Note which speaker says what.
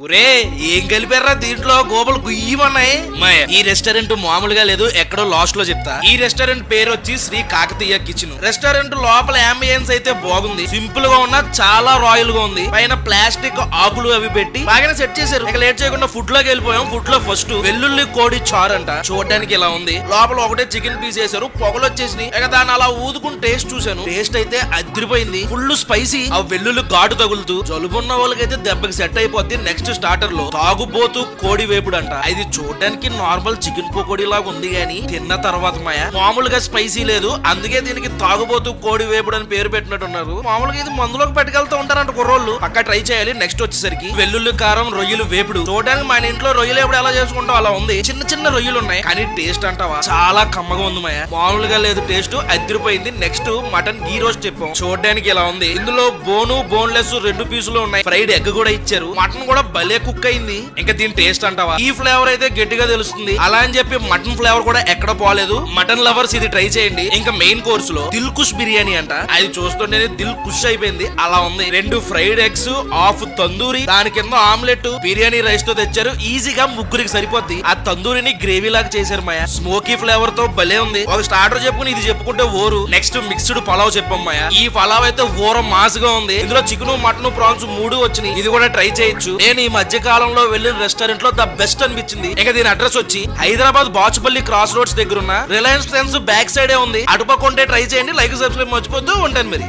Speaker 1: ఒరే ఏం కలిపారా దీంట్లో? గోబలు గుయ్యమన్నాయి ఈ రెస్టారెంట్ మామూలుగా లేదు ఎక్కడో లాస్ట్లో చెప్తా. ఈ రెస్టారెంట్ పేరు వచ్చి శ్రీ కాకతీయ కిచెన్ రెస్టారెంట్ లోపల అంబియన్స్ అయితే బాగుంది. సింపుల్గా ఉన్న చాలా రాయల్గా ఉంది. పైన ప్లాస్టిక్ ఆకులు అవి పెట్టి బాగానే సెట్ చేశారు. ఇక లేట్ చేయకుండా ఫుడ్లోకి వెళ్ళిపోయాం. ఫుడ్లో ఫస్ట్ వెల్లుల్లి కోడి చారు అంట. చూడడానికి ఇలా ఉంది. లోపల ఒకటే చికెన్ పీస్ వేసారు పొగలు వచ్చేసి ఇక దాన్ని అలా ఊదుకుని టేస్ట్ చూశాను. టేస్ట్ అయితే అదిరిపోయింది. ఫుల్ స్పైసీ ఆ వెల్లుల్లి ఘాటు తగులుతూ జలుబున్న వాళ్ళకైతే దెబ్బకి సెట్ అయిపోద్ది. నెక్స్ట్ స్టార్టర్లో తాగుబోతు కోడి వేపుడు అంట ఇది చూడడానికి నార్మల్ చికెన్ పకోడీ లాగా ఉంది గానీ తిన్న తర్వాత మాయ. మామూలుగా స్పైసీ లేదు అందుకే దీనికి తాగుబోతు కోడి వేపుడు అని పేరు పెట్టినట్టున్నారు. మామూలుగా ఇది మందులోకి పట్టుకెళ్తూ ఉంటారంట కుర్రోళ్ళు. పక్క ట్రై చేయాలి నెక్స్ట్ వచ్చేసరికి వెల్లుల్లి కారం రొయ్యలు వేపుడు. చూడడానికి మన ఇంట్లో రొయ్యలు వేపుడు ఎలా చేసుకుంటాం అలా ఉంది. చిన్న చిన్న రొయ్యలు ఉన్నాయి కానీ టేస్ట్ అంటావా? చాలా కమ్మగా ఉంది మాయ. మామూలుగా లేదు టేస్ట్ అదిరిపోయింది. నెక్స్ట్ మటన్ గీ రోస్ట్ చెప్పాం. చూడడానికి ఇలా ఉంది? ఇందులో బోను బోన్లెస్ రెండు పీసులు ఉన్నాయి. ఫ్రైడ్ ఎగ్ కూడా ఇచ్చారు. మటన్ కూడా భలే కుక్ అయింది. ఇంకా దీని టేస్ట్ అంటావా? ఈ ఫ్లేవర్ అయితే గట్టిగా తెలుస్తుంది. అలా అని చెప్పి మటన్ ఫ్లేవర్ కూడా ఎక్కడ పోలేదు. మటన్ లవర్స్ ఇది ట్రై చేయండి. ఇంకా మెయిన్ కోర్స్లో దిల్ కుష్ బిర్యానీ అంట. అది చూస్తుంటేనే దిల్ కుష్ అయిపోయింది. అలా ఉంది. రెండు ఫ్రైడ్ ఎగ్స్ హాఫ్ తందూరి దాని కింద ఆమ్లెట్ బిర్యానీ రైస్తో తెచ్చారు. ఈజీగా ముగ్గురికి సరిపోద్ది. ఆ తందూరిని గ్రేవీ లాగా చేశారు మాయ. స్మోకీ ఫ్లేవర్తో భలే ఉంది. ఒక స్టార్టర్ చెప్పుకుని ఇది చెప్పుకుంటే ఓరు. నెక్స్ట్ మిక్స్డ్ పలావ్ చెప్పాం మాయా. ఈ పలావ్ అయితే ఓరం మాస్గా ఉంది. ఇందులో చికెన్ మటన్ ప్రాన్స్ మూడు వచ్చినాయి. ఇది కూడా ట్రై చేయొచ్చు. నేను ఈ మధ్య కాలంలో వెళ్ళిన రెస్టారెంట్లో ద బెస్ట్ అనిపించింది. ఇక దీని అడ్రస్ వచ్చి హైదరాబాద్ బాచుపల్లి క్రాస్ రోడ్స్ దగ్గర ఉన్న రిలయన్స్ ట్రెండ్స్ బ్యాక్ సైడే ఉంది. అటుపక్క ఉంటే ట్రై చేయండి లైక్ సబ్స్క్రైబ్ మర్చిపోద్దు ఉంటాను మరి.